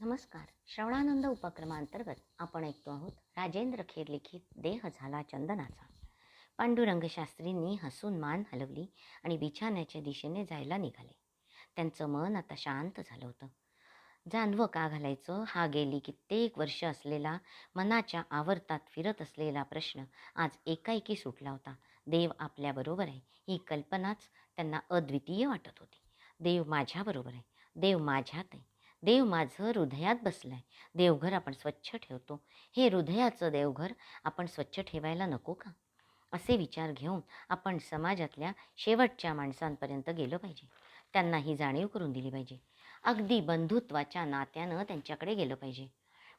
नमस्कार. श्रवणानंद उपक्रमांतर्गत आपण ऐकतो आहोत राजेंद्र खेर लिखित देह झाला चंदनाचा. पांडुरंगशास्त्रींनी हसून मान हलवली आणि बिछाण्याच्या दिशेने जायला निघाले. त्यांचं मन आता शांत झालं होतं. जानवं का घालायचं? हा गेली कित्येक वर्ष असलेला मनाच्या आवर्तात फिरत असलेला प्रश्न आज एकाएकी सुटला होता. देव आपल्याबरोबर आहे. ही कल्पनाच त्यांना अद्वितीय वाटत होती. देव माझ्याबरोबर आहे. देव माझ्यात आहे. देव माझं हृदयात बसलं आहे देवघर आपण स्वच्छ ठेवतो. हे हृदयाचं देवघर आपण स्वच्छ ठेवायला नको का? असे विचार घेऊन आपण समाजातल्या शेवटच्या माणसांपर्यंत गेलो पाहिजे. त्यांना ही जाणीव करून दिली पाहिजे. अगदी बंधुत्वाच्या नात्यानं त्यांच्याकडे गेलं पाहिजे.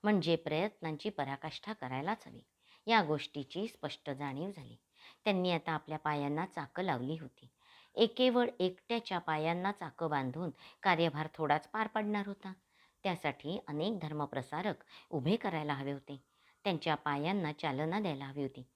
म्हणजे प्रयत्नांची पराकाष्ठा करायलाच हवी. या गोष्टीची स्पष्ट जाणीव झाली. त्यांनी आता आपल्या पायांना चाकं लावली होती. एकेवळ एकट्याच्या पायांना चाकं बांधून कार्यभार थोडाच पार पडणार होता. त्यासाठी अनेक धर्मप्रसारक उभे करायला हवे होते. त्यांच्या पायांना चालना द्यायला हवी होती.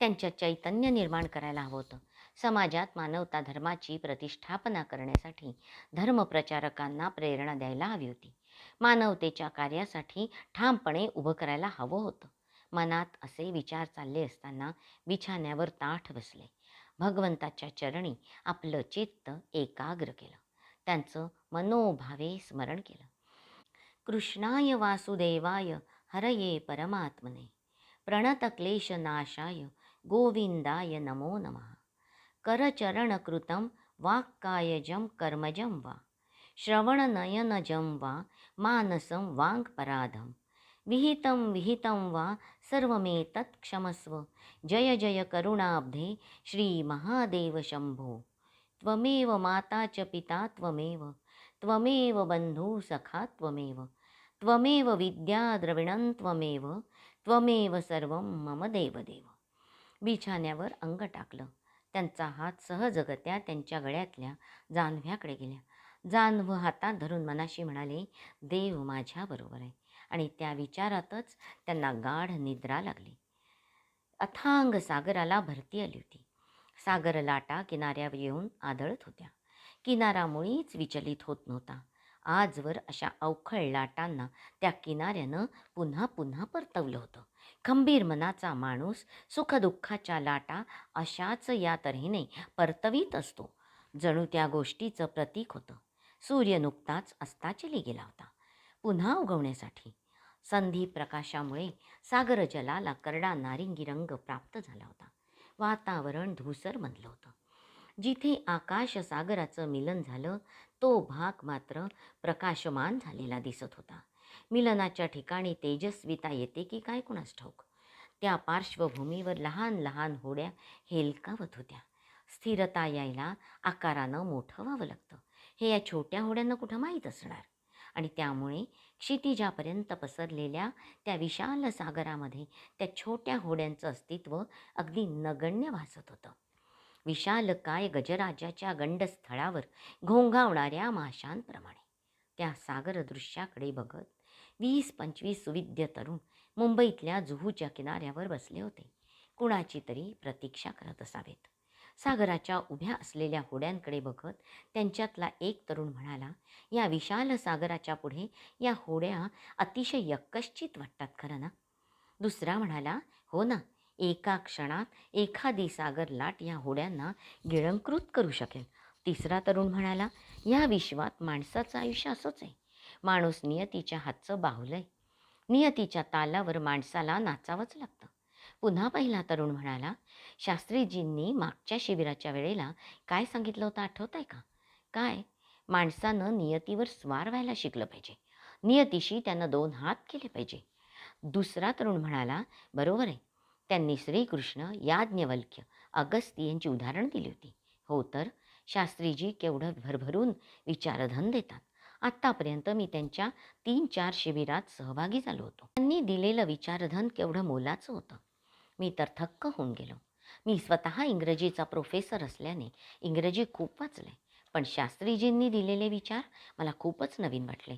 त्यांच्या चैतन्य निर्माण करायला हवं होतं. समाजात मानवता धर्माची प्रतिष्ठापना करण्यासाठी धर्मप्रचारकांना प्रेरणा द्यायला हवी होती. मानवतेच्या कार्यासाठी ठामपणे उभं करायला हवं होतं. मनात असे विचार चालले असताना बिछाण्यावर ताठ बसले. भगवंताच्या चरणी आपलं चित्त एकाग्र केलं. त्यांचं मनोभावे स्मरण केलं. कृष्णाय वासुदेवाय हरये परमात्मने. प्रणतक्लेशनाशाय गोविंदाय नमो नमः. करचरणकृतं वाक्कायजं कर्मजं वा. श्रवणनयनजं वा मानसं वाङ्पराधं विहितं विहितं वा सर्वमेतत् क्षमस्व। जय जय करुणाब्धे श्रीमहादेव शम्भो त्वमेव माता च पिता त्वमेव। त्वमेव बन्धू सखा त्वमेव। त्वमेव विद्या द्रविणं त्वमेव। त्वमेव सर्वं मम देवदेव। बिछाण्यावर अंग टाकलं. त्यांचा हात सहजगत्या त्यांच्या गळ्यातल्या जानव्याकडे गेल्या. जानव हातात धरून मनाशी म्हणाले देव माझ्याबरोबर आहे. आणि त्या विचारातच त्यांना गाढ निद्रा लागली. अथांग सागराला भरती आली होती. सागर लाटा किनाऱ्यावर येऊन आदळत होत्या. किनारा मुळीच विचलित होत नव्हता. आजवर अशा अवखळ लाटांना त्या किनाऱ्यानं पुन्हा पुन्हा परतवलं होतं. खंबीर मनाचा माणूस सुखदुःखाच्या लाटा अशाच या तऱ्हेने परतवीत असतो. जणू त्या गोष्टीचं प्रतीक होतं. सूर्य नुकताच अस्ताचली गेला होता. पुन्हा उगवण्यासाठी संधी प्रकाशामुळे सागर जलाला करडा नारिंगी रंग प्राप्त झाला होता. वातावरण धूसर बनलं होतं. जिथे आकाश सागराचं मिलन झालं तो भाग मात्र प्रकाशमान झालेला दिसत होता. मिलनाच्या ठिकाणी तेजस्विता येते की काय कुणास ठाऊक? त्या पार्श्वभूमीवर लहान लहान होड्या हेलकावत होत्या. स्थिरता यायला आकारानं मोठं व्हावं लागतं. हे या छोट्या होड्यांना कुठं माहीत असणार? आणि त्यामुळे क्षितिजापर्यंत पसरलेल्या त्या विशाल सागरामध्ये त्या छोट्या होड्यांचं अस्तित्व अगदी नगण्य भासत होतं. विशाल काय गजराजाच्या गंडस्थळावर घोंघावणाऱ्या माशांप्रमाणे त्या सागर दृश्याकडे बघत वीस पंचवीस सुविद्य तरुण मुंबईतल्या जुहूच्या किनाऱ्यावर बसले होते. कुणाची तरी प्रतीक्षा करत असावेत. सागराच्या उभ्या असलेल्या होड्यांकडे बघत त्यांच्यातला एक तरुण म्हणाला या विशाल सागराच्या पुढे या होड्या अतिशय यक्कश्चित वाटतात खरं ना? दुसरा म्हणाला हो ना एका क्षणात एखादी सागर लाट या होड्यांना गिळंकृत करू शकेल. तिसरा तरुण म्हणाला या विश्वात माणसाचं आयुष्य असंच आहे. माणूस नियतीच्या हातचं बाहुलं आहे नियतीच्या तालावर माणसाला नाचावंच लागतं. पुन्हा पहिला तरुण म्हणाला शास्त्रीजींनी मागच्या शिबिराच्या वेळेला काय सांगितलं होतं आठवत आहे का? काय? माणसानं नियतीवर स्वार व्हायला शिकलं पाहिजे. नियतीशी त्यानं दोन हात केले पाहिजे. दुसरा तरुण म्हणाला बरोबर आहे. त्यांनी श्रीकृष्ण याज्ञवल्क्य अगस्ती यांची उदाहरण दिली होती. हो तर शास्त्रीजी केवढं भरभरून विचारधन देतात. आत्तापर्यंत मी त्यांच्या तीन चार शिबिरात सहभागी झालो होतो. त्यांनी दिलेलं विचारधन केवढं मोलाचं होतं. मी तर थक्क होऊन गेलो. मी स्वतः इंग्रजीचा प्रोफेसर असल्याने इंग्रजी खूप वाचले पण शास्त्रीजींनी दिलेले विचार मला खूपच नवीन वाटले.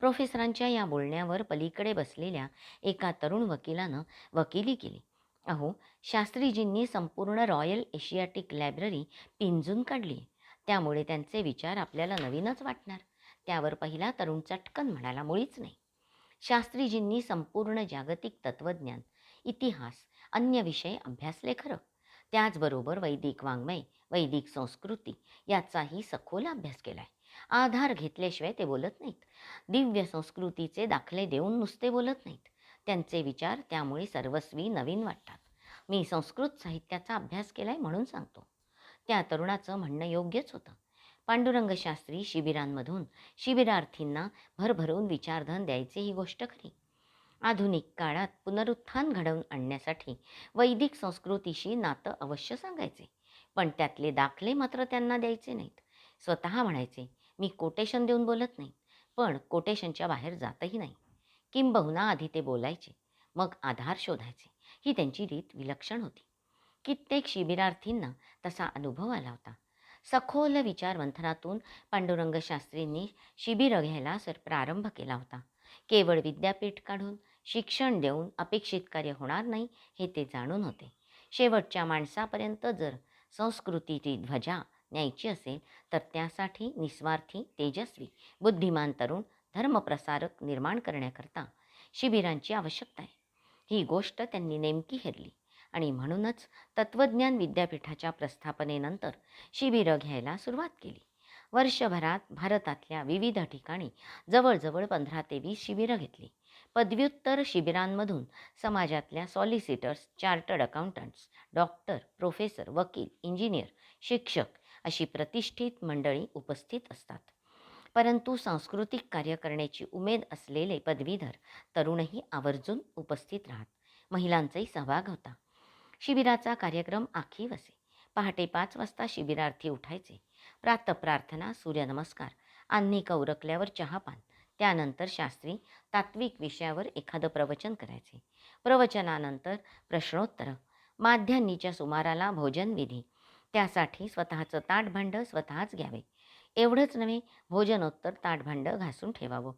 प्रोफेसरांच्या या बोलण्यावर पलीकडे बसलेल्या एका तरुण वकिलानं वकिली केली. अहो शास्त्रीजींनी संपूर्ण रॉयल एशियाटिक लायब्ररी पिंजून काढली. त्यामुळे त्यांचे विचार आपल्याला नवीनच वाटणार. त्यावर पहिला तरुण चटकन म्हणाला मुळीच नाही. शास्त्रीजींनी संपूर्ण जागतिक तत्त्वज्ञान इतिहास अन्य विषय अभ्यासले खरं. त्याचबरोबर वैदिक वाङ्मय वैदिक संस्कृती याचाही सखोल अभ्यास केलाय. आधार घेतल्याशिवाय ते बोलत नाहीत. दिव्य संस्कृतीचे दाखले देऊन नुसते बोलत नाहीत. त्यांचे विचार त्यामुळे सर्वस्वी नवीन वाटतात. मी संस्कृत साहित्याचा अभ्यास केलाय म्हणून सांगतो. त्या तरुणाचं म्हणणं योग्यच होतं. पांडुरंग शास्त्री शिबिरांमधून शिबिरार्थींना भरभरून विचारधन द्यायचे ही गोष्ट खरी. आधुनिक काळात पुनरुत्थान घडवून आणण्यासाठी वैदिक संस्कृतीशी नातं अवश्य सांगायचे. पण त्यातले दाखले मात्र त्यांना द्यायचे नाहीत. स्वतः म्हणायचे मी कोटेशन देऊन बोलत नाही पण कोटेशनच्या बाहेर जातही नाही. किंबहुना आधी ते बोलायचे मग आधार शोधायचे. ही त्यांची रीत विलक्षण होती. कित्येक शिबिरार्थींना तसा अनुभव आला होता. सखोल विचारमंथनातून पांडुरंग शास्त्रींनी शिबिरं घ्यायला सर प्रारंभ केला होता. केवळ विद्यापीठ काढून शिक्षण देऊन अपेक्षित कार्य होणार नाही हे ते जाणून होते. शेवटच्या माणसापर्यंत जर संस्कृतीची ध्वजा न्यायची असेल तर त्यासाठी निस्वार्थी तेजस्वी बुद्धिमान तरुण धर्मप्रसारक निर्माण करण्याकरता शिबिरांची आवश्यकता आहे. ही गोष्ट त्यांनी नेमकी हेरली आणि म्हणूनच तत्त्वज्ञान विद्यापीठाच्या प्रस्थापनेनंतर शिबिरं घ्यायला सुरुवात केली. वर्षभरात भारतातल्या विविध ठिकाणी जवळजवळ पंधरा ते वीस शिबिरं घेतली. पदव्युत्तर शिबिरांमधून समाजातल्या solicitors chartered accountants doctor professor वकील इंजिनियर शिक्षक अशी प्रतिष्ठित मंडळी उपस्थित असतात. परंतु सांस्कृतिक कार्य करण्याची उमेद असलेले पदवीधर तरुणही आवर्जून उपस्थित राहत. महिलांचाही सहभाग होता. शिबिराचा कार्यक्रम आखीव असे पहाटे पाच वाजता शिबिरार्थी उठायचे. प्रातप्रार्थना सूर्यनमस्कार अन्नी कौरकल्यावर चहापान त्यानंतर शास्त्री तात्विक विषयावर एखादं प्रवचन करायचे. प्रवचनानंतर प्रश्नोत्तर. माध्यान्नीच्या सुमाराला भोजनविधी त्यासाठी स्वतःचं ताटभांडं स्वतःच घ्यावे. एवढंच नव्हे भोजनोत्तर ताटभांडं घासून ठेवावं.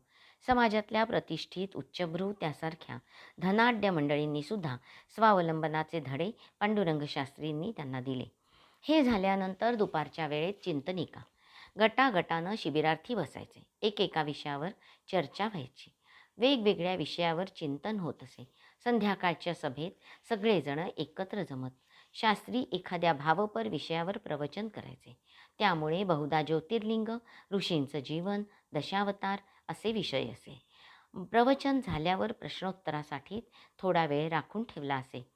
समाजातल्या प्रतिष्ठित उच्चभ्रू त्यासारख्या धनाढ्य मंडळींनी सुद्धा स्वावलंबनाचे धडे पांडुरंग शास्त्रींनी त्यांना दिले. हे झाल्यानंतर दुपारच्या वेळेत चिंतनिका. गटागटानं शिबिरार्थी बसायचे. एकेका विषयावर चर्चा व्हायची. वेगवेगळ्या विषयावर चिंतन होत असे. संध्याकाळच्या सभेत सगळेजण एकत्र जमत. शास्त्री एखाद्या भावपर विषयावर प्रवचन करायचे. त्यामुळे बहुधा ज्योतिर्लिंग ऋषींचं जीवन दशावतार असे विषय असे. प्रवचन झाल्यावर प्रश्नोत्तरासाठी थोडा वेळ राखून ठेवला असे.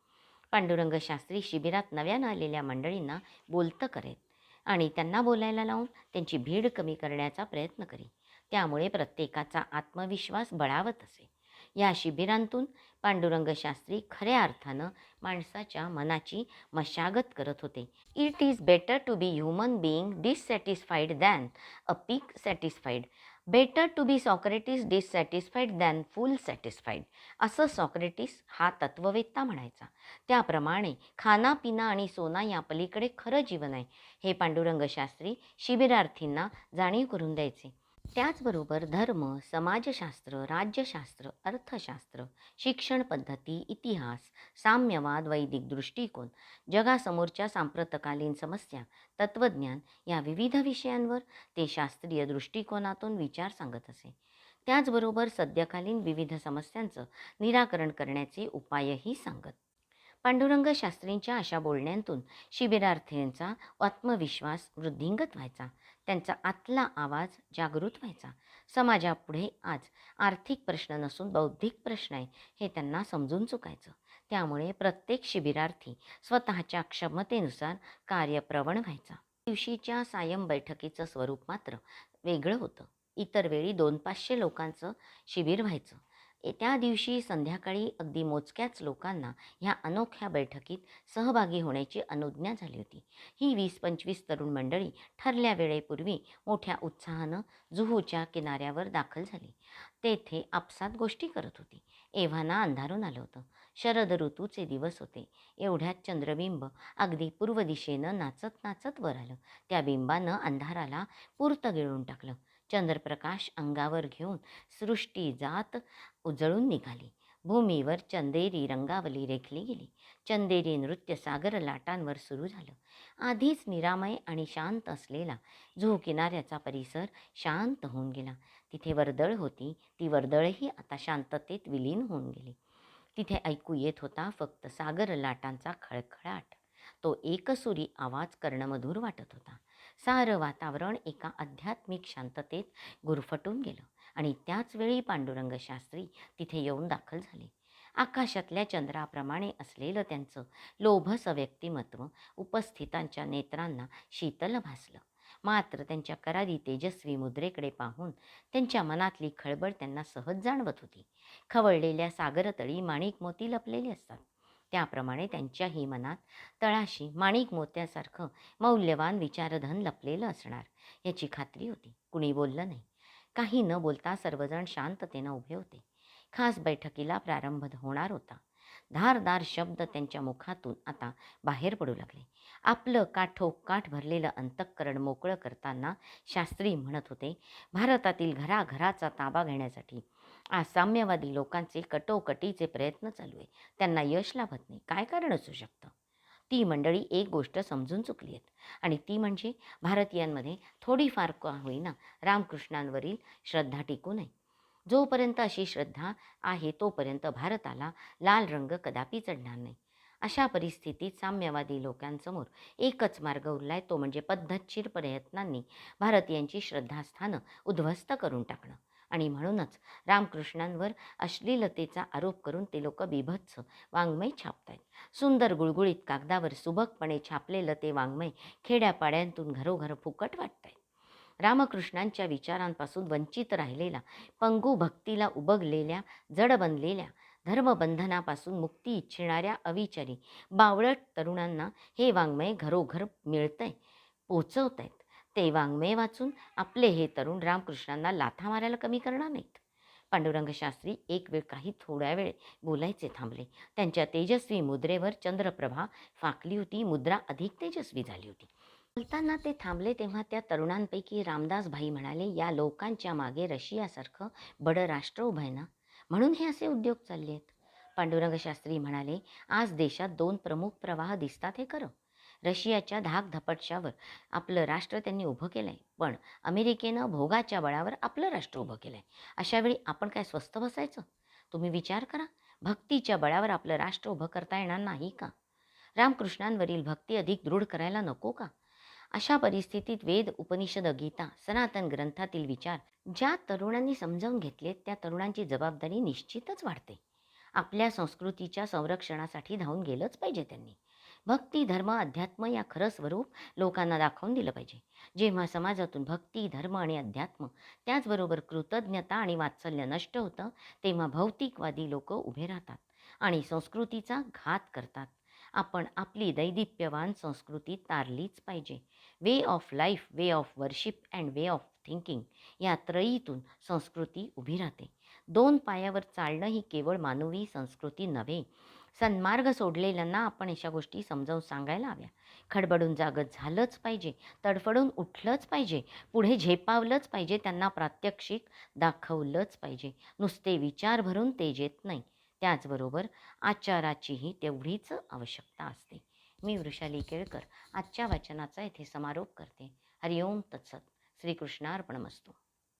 पांडुरंग शास्त्री शिबिरात नव्यानं आलेल्या मंडळींना बोलतं करेत आणि त्यांना बोलायला लावून त्यांची भीड कमी करण्याचा प्रयत्न करी त्यामुळे प्रत्येकाचा आत्मविश्वास बळावत असे. या शिबिरांतून पांडुरंग शास्त्री खऱ्या अर्थानं माणसाच्या मनाची मशागत करत होते. It is better to be human being dissatisfied than a pig satisfied better to be Socrates dissatisfied than fool satisfied असं सॉक्रेटिस हा तत्ववेत्ता म्हणायचा. त्याप्रमाणे खानापिना आणि सोना या पलीकडे खरं जीवन आहे. हे पांडुरंग शास्त्री शिबिरार्थींना जाणीव करून द्यायचे. त्याचबरोबर धर्म समाजशास्त्र राज्यशास्त्र अर्थशास्त्र शिक्षण पद्धती इतिहास साम्यवाद वैदिक दृष्टिकोन जगासमोरच्या सांप्रतकालीन समस्या तत्त्वज्ञान या विविध विषयांवर ते शास्त्रीय दृष्टिकोनातून विचार सांगत असे. त्याचबरोबर सद्यकालीन विविध समस्यांचं निराकरण करण्याचे उपायही सांगत. पांडुरंग शास्त्रींच्या अशा बोलण्यांतून शिबिरार्थींचा आत्मविश्वास वृद्धिंगत व्हायचा. त्यांचा आतला आवाज जागृत व्हायचा. समाजापुढे आज आर्थिक प्रश्न नसून बौद्धिक प्रश्न आहे हे त्यांना समजून चुकायचं. त्यामुळे प्रत्येक शिबिरार्थी स्वतःच्या क्षमतेनुसार कार्यप्रवण व्हायचा. दिवशीच्या सायम बैठकीचं स्वरूप मात्र वेगळं होतं. इतर वेळी दोन पाचशे लोकांचं शिबिर व्हायचं. त्या दिवशी संध्याकाळी अगदी मोजक्याच लोकांना ह्या अनोख्या बैठकीत सहभागी होण्याची अनुज्ञा झाली होती. ही वीस पंचवीस तरुण मंडळी ठरल्या वेळेपूर्वी मोठ्या उत्साहानं जुहूच्या किनाऱ्यावर दाखल झाली. तेथे आपसात गोष्टी करत होती. एव्हाना अंधारून आलं होतं. शरद ऋतूचे दिवस होते. एवढ्यात चंद्रबिंब अगदी पूर्व दिशेनं नाचत नाचत वर आलं. त्या बिंबानं अंधाराला पुरतं गिळून टाकलं. चंद्रप्रकाश अंगावर घेऊन सृष्टी जात उजळून निघाली. भूमीवर चंदेरी रंगावली रेखली गेली. चंदेरी नृत्य सागर लाटांवर सुरू झालं. आधीच निरामय आणि शांत असलेला झू किनाऱ्याचा परिसर शांत होऊन गेला. तिथे वर्दळ होती. ती वर्दळही आता शांततेत विलीन होऊन गेली. तिथे ऐकू येत होता फक्त सागर लाटांचा खळखळाट. तो एकसुरी आवाज कर्णमधूर वाटत होता. सारं वातावरण एका आध्यात्मिक शांततेत गुरफटून गेलं. आणि त्याचवेळी पांडुरंग शास्त्री तिथे येऊन दाखल झाले. आकाशातल्या चंद्राप्रमाणे असलेलं त्यांचं लोभस व्यक्तिमत्व उपस्थितांच्या नेत्रांना शीतल भासलं. मात्र त्यांच्या करारी तेजस्वी मुद्रेकडे पाहून त्यांच्या मनातली खळबळ त्यांना सहज जाणवत होती. खवळलेल्या सागरतळी माणिक मोती लपलेले असतात. त्याप्रमाणे त्यांच्याही मनात तळाशी माणिक मोत्यासारखं मौल्यवान विचारधन लपलेलं असणार याची खात्री होती. कुणी बोललं नाही. काही न बोलता सर्वजण शांततेनं उभे होते. खास बैठकीला प्रारंभ होणार होता. धारदार शब्द त्यांच्या मुखातून आता बाहेर पडू लागले. आपलं काठोकाठ भरलेलं अंतःकरण मोकळं करताना शास्त्री म्हणत होते भारतातील घराघराचा ताबा घेण्यासाठी आज साम्यवादी लोकांचे कटोकटीचे प्रयत्न चालू आहे. त्यांना यश लाभत नाही. काय कारण असू शकतं? ती मंडळी एक गोष्ट समजून चुकली आहेत. आणि ती म्हणजे भारतीयांमध्ये थोडीफार का होईना रामकृष्णांवरील श्रद्धा टिकू नये. जोपर्यंत अशी श्रद्धा आहे तोपर्यंत भारताला लाल रंग कदापि चढणार नाही. अशा परिस्थितीत साम्यवादी लोकांसमोर एकच मार्ग उरलाय तो म्हणजे पद्धतशीर प्रयत्नांनी भारतीयांची श्रद्धास्थानं उद्ध्वस्त करून टाकणं. आणि म्हणूनच रामकृष्णांवर अश्लीलतेचा आरोप करून ते लोक बिभत्स वाङ्मय छापतायत. सुंदर गुळगुळीत कागदावर सुबकपणे छापलेलं ते वाङ्मय खेड्यापाड्यांतून घरोघर फुकट वाटतंय. रामकृष्णांच्या विचारांपासून वंचित राहिलेला पंगू भक्तीला उबगलेल्या जड बनलेल्या धर्मबंधनापासून मुक्ती इच्छिणाऱ्या अविचारी बावळट तरुणांना हे वाङ्मय घरोघर मिळतंय पोचवत आहेत ते वाङ्मय वाचून आपले हे तरुण रामकृष्णांना लाथा मारायला कमी करणार नाहीत. पांडुरंग शास्त्री एक वेळ काही थोड्या वेळ बोलायचे थांबले. त्यांच्या तेजस्वी मुद्रेवर चंद्रप्रभा फाकली होती. मुद्रा अधिक तेजस्वी झाली होती. बोलताना ते थांबले तेव्हा त्या तरुणांपैकी रामदास भाई म्हणाले या लोकांच्या मागे रशियासारखं बडं राष्ट्र उभं आहे ना? म्हणून हे असे उद्योग चालले आहेत पांडुरंग शास्त्री म्हणाले आज देशात दोन प्रमुख प्रवाह दिसतात हे खरं. रशियाच्या धाक धपटशावर आपलं राष्ट्र त्यांनी उभं केलं आहे पण अमेरिकेनं भोगाच्या बळावर आपलं राष्ट्र उभं केलं आहे अशावेळी आपण काय स्वस्थ बसायचं? तुम्ही विचार करा. भक्तीच्या बळावर आपलं राष्ट्र उभं करता येणार नाही का? रामकृष्णांवरील भक्ती अधिक दृढ करायला नको का? अशा परिस्थितीत वेद उपनिषद गीता सनातन ग्रंथातील विचार ज्या तरुणांनी समजावून घेतलेत त्या तरुणांची जबाबदारी निश्चितच वाढते. आपल्या संस्कृतीच्या संरक्षणासाठी धावून गेलंच पाहिजे त्यांनी. भक्ती धर्म अध्यात्म या खरं स्वरूप लोकांना दाखवून दिलं पाहिजे. जेव्हा समाजातून भक्ती धर्म आणि अध्यात्म त्याचबरोबर कृतज्ञता आणि वात्सल्य नष्ट होतं तेव्हा भौतिकवादी लोक उभे राहतात आणि संस्कृतीचा घात करतात. आपण आपली दैदिप्यवान संस्कृती तारलीच पाहिजे. Way of life way of worship and way of thinking या त्रयीतून संस्कृती उभी राहते. दोन पायावर चालणं ही केवळ मानवी संस्कृती नव्हे. सन्मार्ग सोडलेल्यांना आपण अशा गोष्टी समजावून सांगायला हव्या. खडबडून जागत झालंच पाहिजे तडफडून उठलंच पाहिजे पुढे झेपावलंच पाहिजे त्यांना प्रात्यक्षिक दाखवलंच पाहिजे. नुसते विचार भरून तेज येत नाही. त्याचबरोबर आचाराचीही तेवढीच आवश्यकता असते. मी वृषाली केळकर आजच्या वाचनाचा येथे समारोप करते. हरिओम तत्सत. श्रीकृष्णार्पणमस्तू.